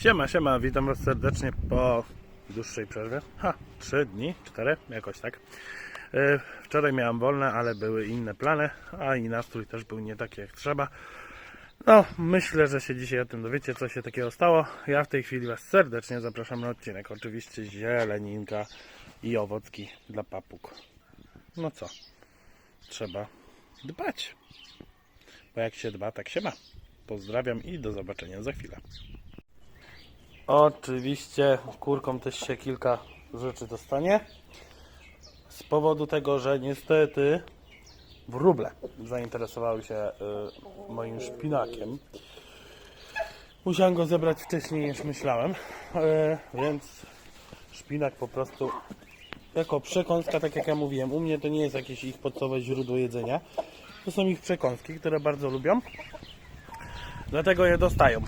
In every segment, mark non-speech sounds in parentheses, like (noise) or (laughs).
Siema, siema, witam Was serdecznie po dłuższej przerwie. Ha, 3 dni, 4, jakoś tak. E, Wczoraj miałem wolne, ale były inne plany, a i nastrój też był nie taki jak trzeba. No, myślę, że się dzisiaj o tym dowiecie, co się takiego stało. Ja w tej chwili Was serdecznie zapraszam na odcinek. Oczywiście zieleninka i owocki dla papug. No co? Trzeba dbać. Bo jak się dba, tak się ma. Pozdrawiam i do zobaczenia za chwilę. Oczywiście kurkom też się kilka rzeczy dostanie. Z powodu tego, że niestety wróble zainteresowały się y, moim szpinakiem. Musiałem go zebrać wcześniej niż myślałem, y, więc szpinak po prostu jako przekąska, tak jak ja mówiłem, u mnie to nie jest jakieś ich podstawowe źródło jedzenia. To są ich przekąski, które bardzo lubią. Dlatego je dostają.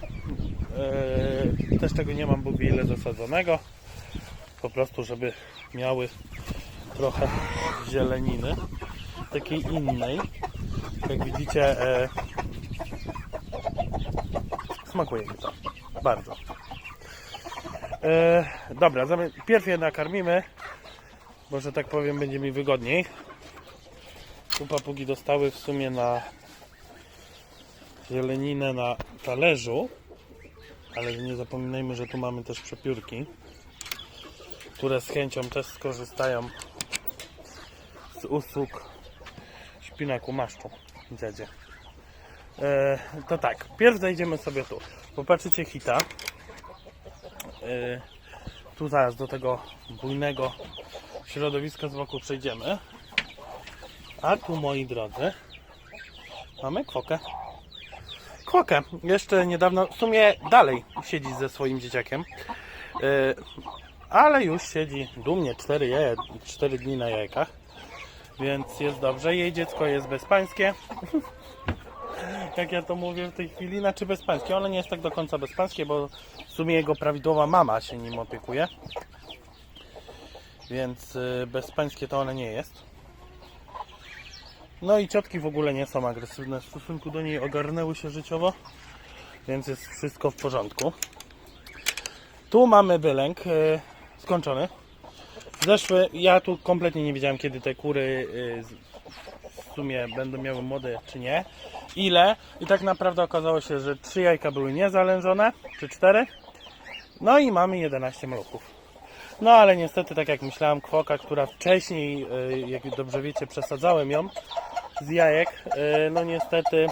Eee, też tego nie mam Bóg ile zasadzonego. Po prostu, żeby miały trochę zieleniny. Takiej innej. Jak widzicie, e, smakuje mi to. Bardzo. E, dobra, pierw je nakarmimy, bo że tak powiem będzie mi wygodniej. Tu papugi dostały w sumie na zieleninę na talerzu, ale nie zapominajmy, że tu mamy też przepiórki, które z chęcią też skorzystają z usług szpinaku maszczu dziadzie. E, to tak, pierw zejdziemy sobie tu. Popatrzycie hita. E, tu zaraz do tego bujnego środowiska z boku przejdziemy. A tu, moi drodzy, mamy kwokę. Kwokę. Jeszcze niedawno, w sumie dalej siedzi ze swoim dzieciakiem. Yy, ale już siedzi dumnie 4, jaje, 4 dni na jajkach. Więc jest dobrze. Jej dziecko jest bezpańskie. (laughs) Jak ja to mówię w tej chwili, znaczy bezpańskie. Ono nie jest tak do końca bezpańskie, bo w sumie jego prawidłowa mama się nim opiekuje. Więc yy, bezpańskie to one nie jest. No i ciotki w ogóle nie są agresywne w stosunku do niej, ogarnęły się życiowo, więc jest wszystko w porządku. Tu mamy wylęk e, skończony. Zeszły, ja tu kompletnie nie wiedziałem kiedy te kury z- w sumie będą miały młode czy nie. Ile? I tak naprawdę okazało się, że trzy jajka były niezalężone, czy cztery. No i mamy 11 maluchów. No ale niestety, tak jak myślałem, kwoka, która wcześniej, e, jak dobrze wiecie, przesadzałem ją, z jajek, e, no niestety,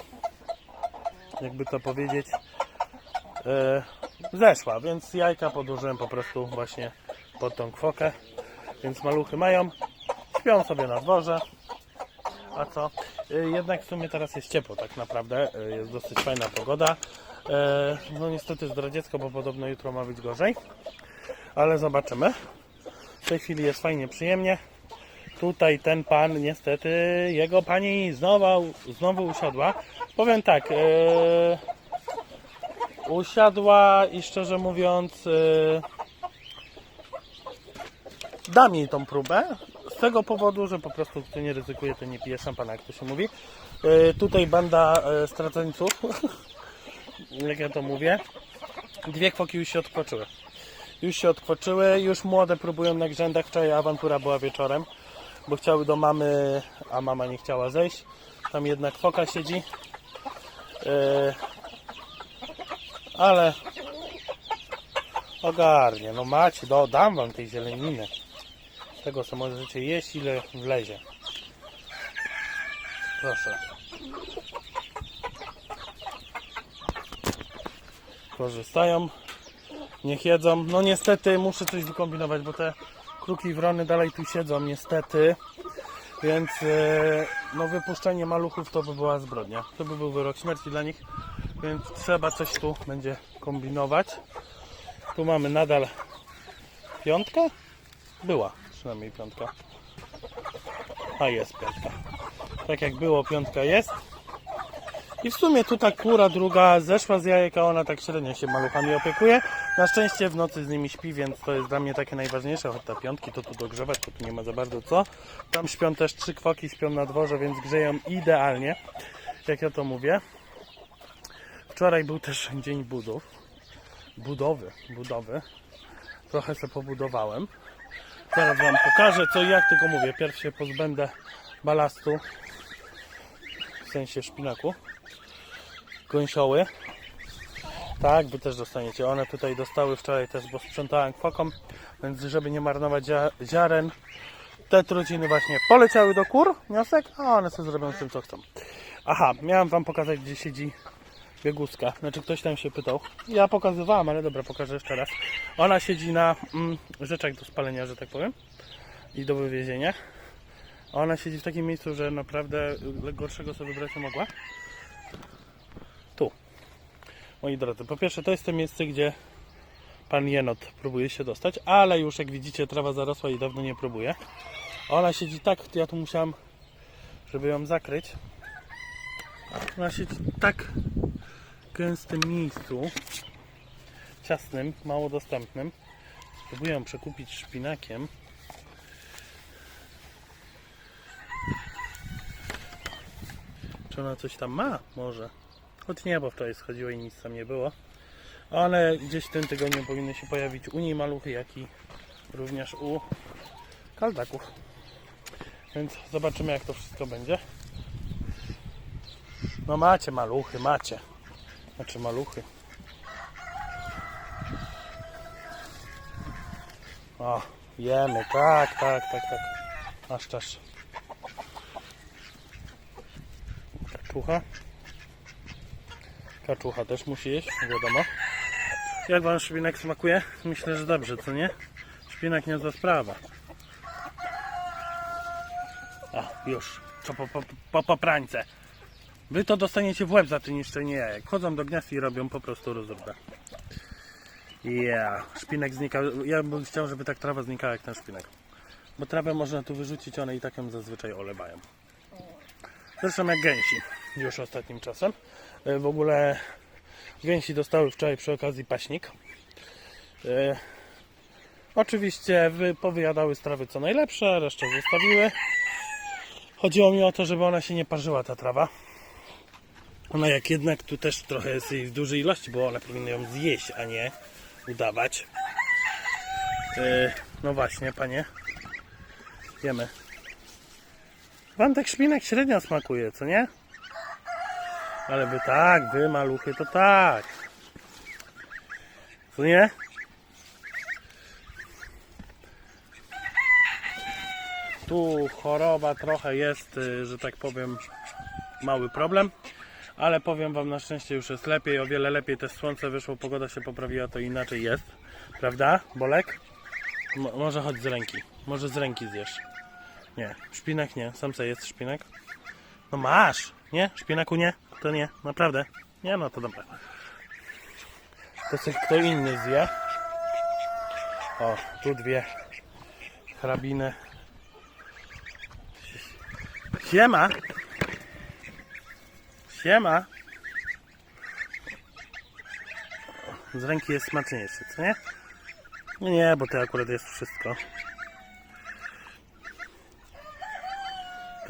jakby to powiedzieć, e, zeszła, więc jajka podłożyłem po prostu właśnie pod tą kwokę, więc maluchy mają, śpią sobie na dworze, a co? E, Jednak w sumie teraz jest ciepło tak naprawdę, jest dosyć fajna pogoda, no niestety zdradziecko, bo podobno jutro ma być gorzej, ale zobaczymy. W tej chwili jest fajnie, przyjemnie. Tutaj ten pan, niestety, jego pani znowu, znowu usiadła. Powiem tak, e, usiadła i szczerze mówiąc, e, dam jej tą próbę. Z tego powodu, że po prostu kto nie ryzykuje, to nie pije szampana, jak to się mówi. E, tutaj banda e, straceńców, (laughs) jak ja to mówię. Dwie kwoki już się odkwoczyły. Już się odkwoczyły, już młode próbują na grzędach. Wczoraj awantura była wieczorem bo chciały do mamy, a mama nie chciała zejść. Tam jednak foka siedzi. Yy, ale ogarnie, no macie, do, dam wam tej zieleniny. Tego co możecie jeść, ile wlezie. Proszę. Korzystają. Niech jedzą. No niestety muszę coś wykombinować, bo te kruki i wrony dalej tu siedzą niestety. Więc e, no wypuszczenie maluchów to by była zbrodnia. To by był wyrok śmierci dla nich. Więc trzeba coś tu będzie kombinować. Tu mamy nadal piątkę? Była przynajmniej piątka. A jest piątka. Tak jak było, piątka jest. I w sumie tu ta kura druga zeszła z jajek, a ona tak średnio się maluchami opiekuje. Na szczęście w nocy z nimi śpi, więc to jest dla mnie takie najważniejsze. Choć ta piątki to tu dogrzewać, to tu nie ma za bardzo co. Tam śpią też trzy kwoki, śpią na dworze, więc grzeją idealnie, jak ja to mówię. Wczoraj był też dzień budów. budowy, budowy. Trochę sobie pobudowałem. Zaraz Wam pokażę co i jak, tylko mówię, pierw się pozbędę balastu, w sensie szpinaku, gąsioły. Tak, Wy też dostaniecie. One tutaj dostały wczoraj też, bo sprzątałem kwakom, więc żeby nie marnować zia- ziaren, te truciny właśnie poleciały do kur, wniosek, a one sobie zrobią z tym co chcą. Aha, miałem Wam pokazać, gdzie siedzi bieguska. Znaczy ktoś tam się pytał. Ja pokazywałem, ale dobra, pokażę jeszcze raz. Ona siedzi na mm, rzeczach do spalenia, że tak powiem. I do wywiezienia. Ona siedzi w takim miejscu, że naprawdę gorszego sobie wybrać nie mogła. Moi drodzy, po pierwsze to jest to miejsce, gdzie pan jenot próbuje się dostać, ale już jak widzicie trawa zarosła i dawno nie próbuje. Ona siedzi tak, ja tu musiałem, żeby ją zakryć. Ona siedzi tak gęstym miejscu, ciasnym, mało dostępnym. Spróbuję ją przekupić szpinakiem. Czy ona coś tam ma? Może. Choć nie, bo wczoraj schodziło i nic tam nie było. Ale gdzieś w tym tygodniu powinny się pojawić u niej maluchy, jak i również u kaldaków. Więc zobaczymy jak to wszystko będzie. No macie maluchy, macie. Znaczy maluchy. O, jemy, tak, tak, tak, tak. Aż czas. Kaczucha. Kaczucha też musi jeść, wiadomo. Jak wam szpinak smakuje? Myślę, że dobrze, co nie? Szpinak nie za sprawa. O, już. Co po, po, po, po prańce. Wy to dostaniecie w łeb za to niszczenie jajek. Chodzą do gniazd i robią po prostu rozróbę. Yeah, szpinek znika. Ja bym chciał, żeby tak trawa znikała jak ten szpinek. Bo trawę można tu wyrzucić, one i tak ją zazwyczaj olewają. Zresztą jak gęsi już ostatnim czasem. E, W ogóle gęsi dostały wczoraj przy okazji paśnik. E, Oczywiście wy- powyjadały strawy co najlepsze, resztę zostawiły. Chodziło mi o to, żeby ona się nie parzyła ta trawa. Ona jak jednak tu też trochę jest jej w dużej ilości, bo one powinny ją zjeść, a nie udawać. Yy, no właśnie, panie. Jemy. Wam tak szpinak średnio smakuje, co nie? Ale wy tak, wy maluchy to tak. Co nie? Tu choroba trochę jest, y, że tak powiem, mały problem. Ale powiem Wam, na szczęście już jest lepiej, o wiele lepiej. Też słońce wyszło, pogoda się poprawiła, to inaczej jest. Prawda, Bolek? Mo- może chodź z ręki. Może z ręki zjesz. Nie, szpinak nie. Sam co jest szpinak? No masz, nie? Szpinaku nie? To nie, naprawdę. Nie, no to dobra. To sobie kto inny zje. O, tu dwie hrabiny. Siema! Siema! Z ręki jest smaczniejszy, co nie? No nie, bo to akurat jest wszystko.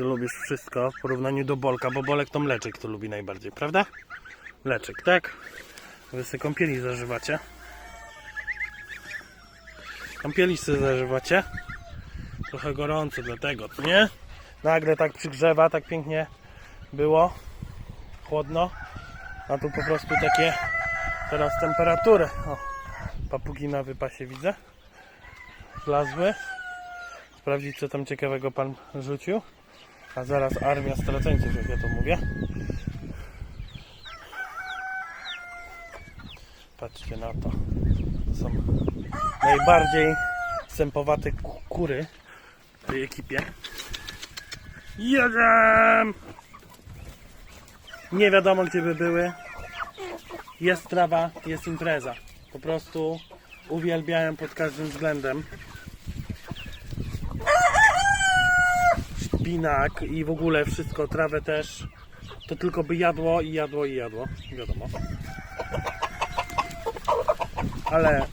Ty lubisz wszystko w porównaniu do Bolka, bo Bolek to mleczek to lubi najbardziej, prawda? Mleczek, tak? Wy sobie kąpieli zażywacie. Kąpieli sobie zażywacie. Trochę gorąco dlatego, nie? Nagle tak przygrzewa, tak pięknie było. Chłodno. A tu po prostu takie teraz temperatury. O, papugi na wypasie widzę. Wlazły. Sprawdzić co tam ciekawego pan rzucił. A zaraz armia straceńców, jak ja to mówię. Patrzcie na to. To są najbardziej sępowate ku- kury w tej ekipie. Jedziemy! Nie wiadomo gdzie by były. Jest trawa, jest impreza. Po prostu uwielbiałem pod każdym względem. Szpinak i w ogóle wszystko, trawę też. To tylko by jadło i jadło i jadło. Wiadomo. Ale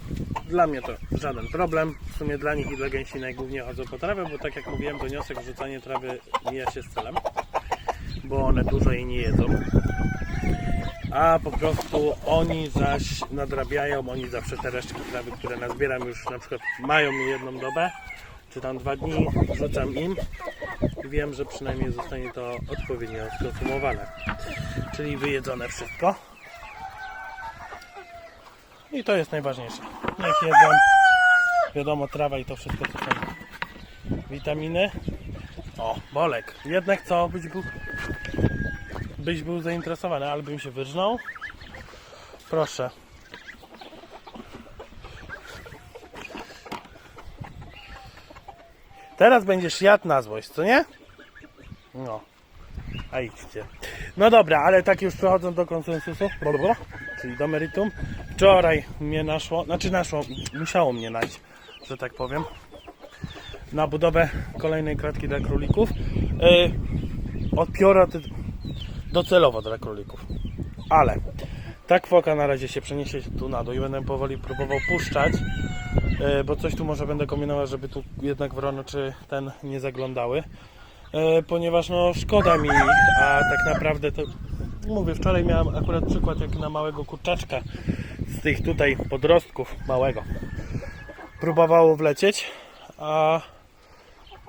dla mnie to żaden problem. W sumie dla nich i dla gęsi najgłówniej chodzą po trawę, bo tak jak mówiłem, wniosek rzucanie trawy mija się z celem, bo one dużo jej nie jedzą. a po prostu oni zaś nadrabiają, oni zawsze te resztki trawy, które nazbieram już na przykład mają mi jedną dobę, czy tam dwa dni, rzucam im wiem, że przynajmniej zostanie to odpowiednio skonsumowane, czyli wyjedzone wszystko. I to jest najważniejsze. Niech jedzą, wiadomo, trawa i to wszystko, co witaminy. O, Bolek, jednak co, byś był, byś był zainteresowany, ale bym się wyrżnął. Proszę. Teraz będziesz jadł na złość, co nie? No. A idźcie. No dobra, ale tak już przechodząc do konsensusu, czyli do meritum. Wczoraj mnie naszło, znaczy naszło, musiało mnie nać, że tak powiem, na budowę kolejnej kratki dla królików. Yy, od pióra ty- docelowo dla królików. Ale ta kwoka na razie się przeniesie tu na dół i będę powoli próbował puszczać, bo coś tu może będę kombinował, żeby tu jednak wrono czy ten nie zaglądały. E, ponieważ no szkoda mi ich, a tak naprawdę to mówię, wczoraj miałem akurat przykład jak na małego kurczaczka z tych tutaj podrostków małego. Próbowało wlecieć, a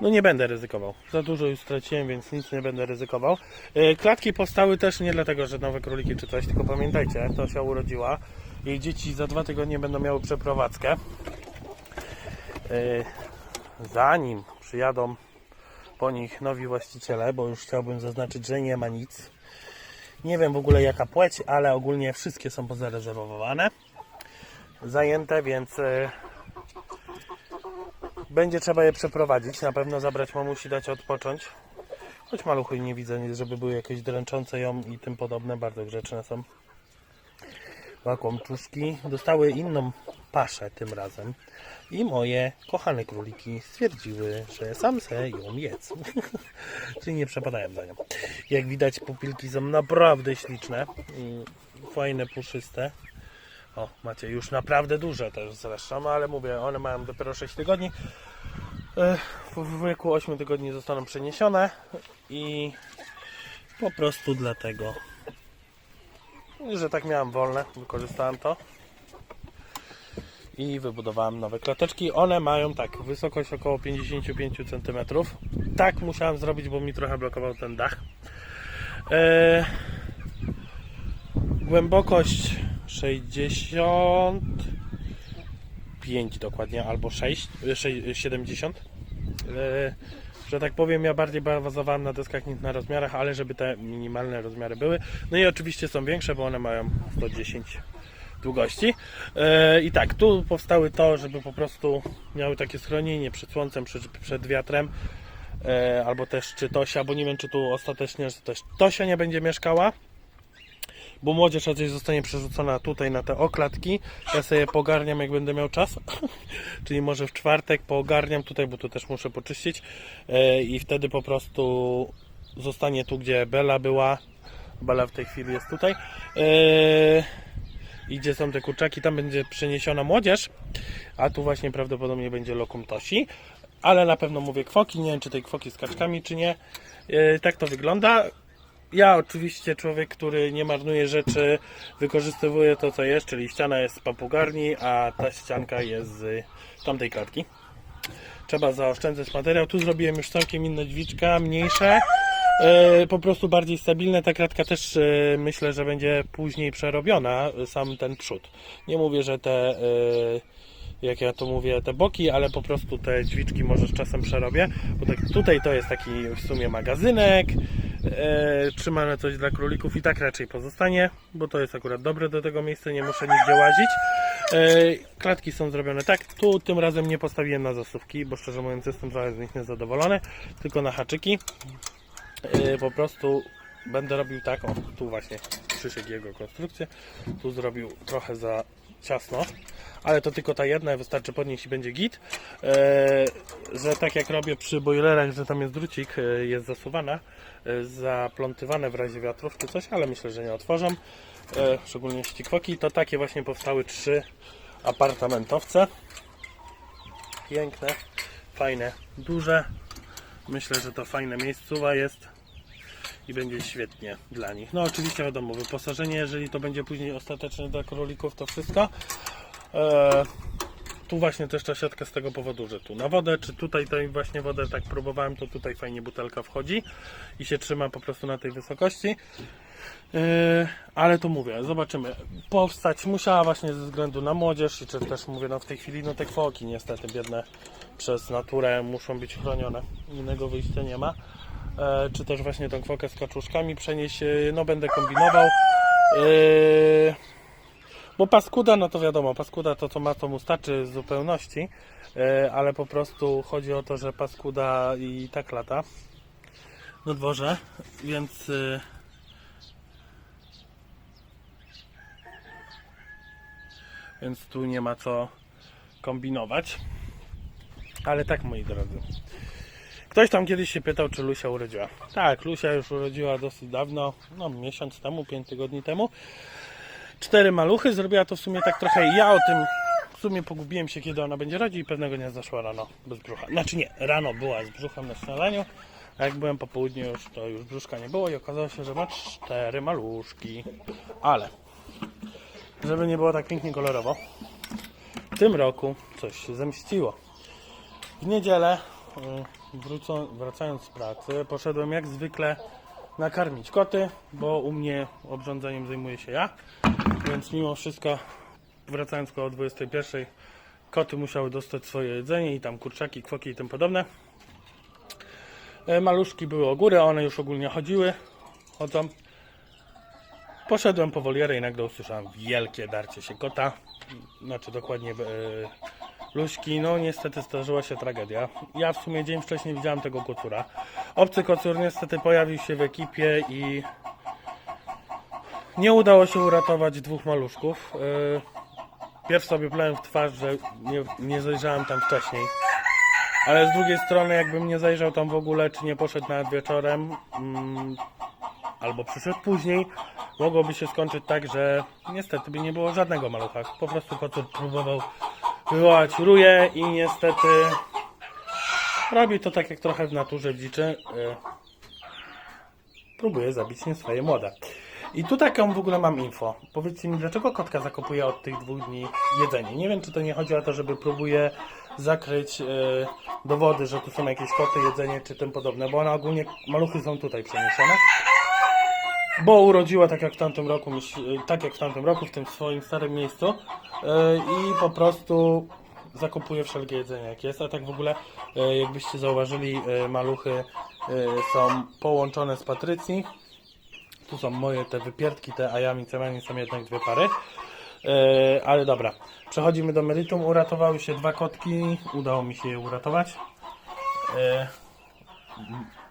no nie będę ryzykował. Za dużo już straciłem, więc nic nie będę ryzykował. E, Klatki powstały też nie dlatego, że nowe króliki czy coś, tylko pamiętajcie, to się urodziła. Jej dzieci za dwa tygodnie będą miały przeprowadzkę. E, Zanim przyjadą po nich nowi właściciele, bo już chciałbym zaznaczyć, że nie ma nic. Nie wiem w ogóle jaka płeć, ale ogólnie wszystkie są pozarezerwowane. Zajęte, więc y, będzie trzeba je przeprowadzić. Na pewno zabrać mamusi, dać odpocząć. Choć maluchy nie widzę, żeby były jakieś dręczące ją i tym podobne. Bardzo grzeczne są. Łakomczuszki dostały inną paszę tym razem. I moje kochane króliki stwierdziły, że sam se ją jedz. (laughs) Czyli nie przepadają za nią. Jak widać pupilki są naprawdę śliczne. Fajne, puszyste. O, macie już naprawdę duże też zresztą, ale mówię, one mają dopiero 6 tygodni. W wieku 8 tygodni zostaną przeniesione i po prostu dlatego, że tak miałem wolne, wykorzystałem to i wybudowałem nowe klateczki. One mają tak wysokość około 55 cm. Tak musiałem zrobić, bo mi trochę blokował ten dach. E, głębokość 65 dokładnie, albo 6, e, sze- 70. E, że tak powiem, ja bardziej bazowałem na deskach niż na rozmiarach, ale żeby te minimalne rozmiary były. No i oczywiście są większe, bo one mają 110 długości. E, I tak, tu powstały to, żeby po prostu miały takie schronienie przed słońcem, przed, przed wiatrem, e, albo też czy Tosia, bo nie wiem, czy tu ostatecznie, że też Tosia nie będzie mieszkała, bo młodzież raczej zostanie przerzucona tutaj na te oklatki. Ja sobie pogarniam, jak będę miał czas, (laughs) czyli może w czwartek poogarniam tutaj, bo tu też muszę poczyścić e, i wtedy po prostu zostanie tu, gdzie Bela była. Bela w tej chwili jest tutaj. E, i gdzie są te kurczaki, tam będzie przeniesiona młodzież, a tu właśnie prawdopodobnie będzie lokum Tosi, ale na pewno mówię kwoki, nie wiem czy tej kwoki z kaczkami czy nie. E, Tak to wygląda. Ja oczywiście człowiek, który nie marnuje rzeczy, wykorzystywuję to co jest, czyli ściana jest z papugarni, a ta ścianka jest z tamtej klatki. Trzeba zaoszczędzać materiał. Tu zrobiłem już całkiem inne drzwiczka, mniejsze. E, po prostu bardziej stabilne. Ta kratka też e, myślę, że będzie później przerobiona, e, sam ten przód. Nie mówię, że te, e, jak ja to mówię, te boki, ale po prostu te drzwiczki może z czasem przerobię, bo tak tutaj to jest taki w sumie magazynek, e, trzymane coś dla królików i tak raczej pozostanie, bo to jest akurat dobre do tego miejsca, nie muszę nigdzie łazić. E, klatki są zrobione tak, tu tym razem nie postawiłem na zasówki, bo szczerze mówiąc jestem z nich niezadowolony, tylko na haczyki. Yy, po prostu będę robił tak, o tu właśnie Krzysiek jego konstrukcję, tu zrobił trochę za ciasno, ale to tylko ta jedna, wystarczy podnieść i będzie git, Yy, że tak jak robię przy boilerach, że tam jest drucik, yy, jest zasuwana, yy, zaplątywane w razie wiatrów czy coś, ale myślę, że nie otworzą, szczególnie ścikwoki, to takie właśnie powstały trzy apartamentowce, piękne, fajne, duże, Myślę, że to fajne miejscowa jest. i będzie świetnie dla nich. No oczywiście wiadomo, wyposażenie, jeżeli to będzie później ostateczne dla królików, to wszystko. E, tu właśnie też ta siatka z tego powodu, że tu na wodę, czy tutaj tutaj właśnie wodę tak próbowałem, to tutaj fajnie butelka wchodzi i się trzyma po prostu na tej wysokości. Yy, ale to mówię, zobaczymy. Powstać musiała właśnie ze względu na młodzież i czy też mówię, no w tej chwili no te kwoki niestety biedne przez naturę muszą być chronione. Innego wyjścia nie ma. E, czy też właśnie tą kwokę z kaczuszkami przenieść, e, no będę kombinował. Yy, bo paskuda, no to wiadomo, paskuda to co ma, to mu starczy w zupełności, e, ale po prostu chodzi o to, że paskuda i tak lata na dworze, więc e, więc tu nie ma co kombinować. Ale tak, moi drodzy. Ktoś tam kiedyś się pytał, czy Lusia urodziła. Tak, Lusia już urodziła dosyć dawno, no miesiąc temu, pięć tygodni temu. Cztery maluchy, zrobiła to w sumie tak trochę. Ja o tym w sumie pogubiłem się, kiedy ona będzie rodzić i pewnego dnia zaszła rano bez brzucha. Znaczy nie, rano była z brzuchem na śniadaniu, a jak byłem po południu już, to już brzuszka nie było i okazało się, że ma cztery maluszki. Ale, żeby nie było tak pięknie kolorowo, w tym roku coś się zemściło. W niedzielę, y, wrócą, wracając z pracy, poszedłem jak zwykle nakarmić koty, bo u mnie obrządzeniem zajmuję się ja. Więc mimo wszystko, wracając koło 21, koty musiały dostać swoje jedzenie i tam kurczaki, kwoki i tym podobne. E, Maluszki były o górę, one już ogólnie chodziły, chodzą. Poszedłem po wolierę i nagle usłyszałem wielkie darcie się kota. Znaczy dokładnie e, Luśki, no niestety zdarzyła się tragedia. Ja w sumie dzień wcześniej widziałem tego kocura. Obcy kocur niestety pojawił się w ekipie i nie udało się uratować dwóch maluszków. Yy, Pierw sobie plałem w twarz, że nie, nie zajrzałem tam wcześniej. Ale z drugiej strony, jakbym nie zajrzał tam w ogóle, czy nie poszedł nawet wieczorem, mm, albo przyszedł później, mogłoby się skończyć tak, że niestety by nie było żadnego malucha. Po prostu kocur próbował wywołać ruję i niestety robi to tak jak trochę w naturze dziczy. Yy, próbuje zabić nie swoje młode. I tu taką w ogóle mam info. Powiedzcie mi, dlaczego kotka zakopuje od tych dwóch dni jedzenie? Nie wiem, czy to nie chodzi o to, żeby próbuje zakryć e, dowody, że tu są jakieś koty, jedzenie czy tym podobne, bo one ogólnie, maluchy są tutaj przeniesione. Bo urodziła tak jak w tamtym roku, tak jak w tamtym roku, w tym swoim starym miejscu e, i po prostu zakupuje wszelkie jedzenie jak jest, a tak w ogóle e, jakbyście zauważyli, e, maluchy są połączone z Patrycji, tu są moje te wypierdki, te ajami, cemani są jednak dwie pary. Ale dobra, przechodzimy do meritum. Uratowały się dwa kotki. Udało mi się je uratować.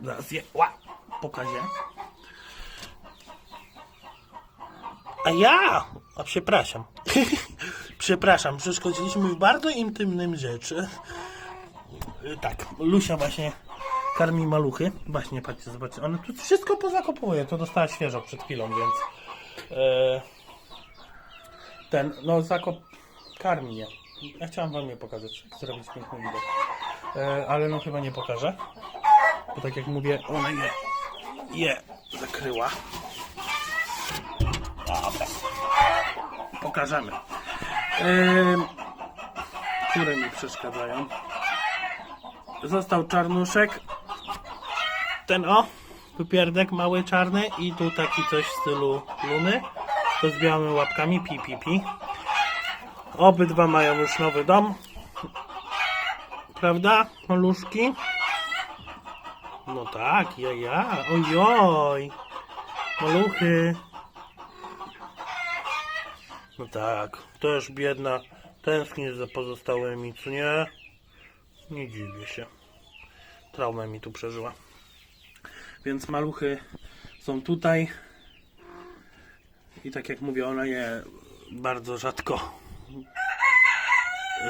Zaraz je ła, pokażę. A ja! A przepraszam. (laughs) przepraszam, przeszkodziliśmy w bardzo intymnym rzeczy. E, tak, Lusia właśnie karmi maluchy. Właśnie, patrzcie, zobaczcie. Ona tu wszystko pozakopuje. To dostała świeżo przed chwilą, więc... E, ten, no zakop... Karmi je. Ja chciałam wam je pokazać, zrobić piękny widok. E, ale no chyba nie pokażę. Bo tak jak mówię, ona je... je zakryła. Dobra. Pokażemy. Które mi przeszkadzają. Został czarnuszek, ten o, wypierdek mały czarny i tu taki coś w stylu luny. To z białymi łapkami, pi pi pi. Obydwa mają już nowy dom. Prawda, maluszki? No tak, ja, ja. Ojoj. Maluchy. No tak, też biedna. Tęsknię za pozostałymi, co nie? Nie dziwię się. Traumę mi tu przeżyła. Więc maluchy są tutaj. I tak jak mówię, ona je bardzo rzadko,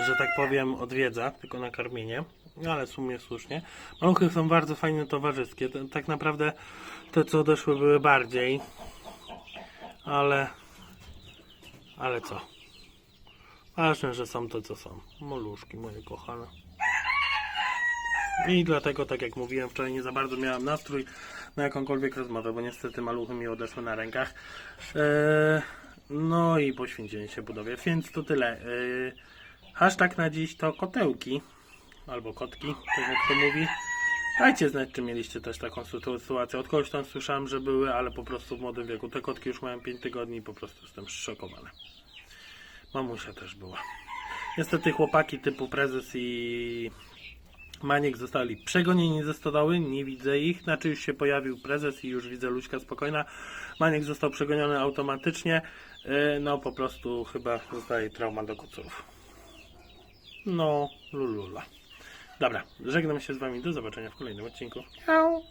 że tak powiem, odwiedza, tylko na karmienie. No, Ale w sumie słusznie. Maluchy są bardzo fajne towarzyskie. Tak naprawdę te, co odeszły, były bardziej. Ale. Ale co? Ważne, że są to, co są. Maluszki moje kochane. I dlatego, tak jak mówiłem wczoraj, nie za bardzo miałem nastrój na jakąkolwiek rozmowę, bo niestety maluchy mi odeszły na rękach. Eee, no i poświęcenie się budowie, więc to tyle. Eee, hashtag na dziś to kotełki, albo kotki, tak jak to mówi. Dajcie znać, czy mieliście też taką sytu- sytuację. Od kogoś tam słyszałem, że były, ale po prostu w młodym wieku. Te kotki już mają 5 tygodni i po prostu jestem zszokowany. Mamusia też była. Niestety chłopaki typu prezes i Maniek zostali przegonieni ze stodoły, nie widzę ich, znaczy już się pojawił prezes i już widzę Luźka spokojna. Maniek został przegoniony automatycznie, Yy, no po prostu chyba zostaje trauma do kuców. No, lulula. Dobra, żegnam się z Wami, do zobaczenia w kolejnym odcinku. Miau.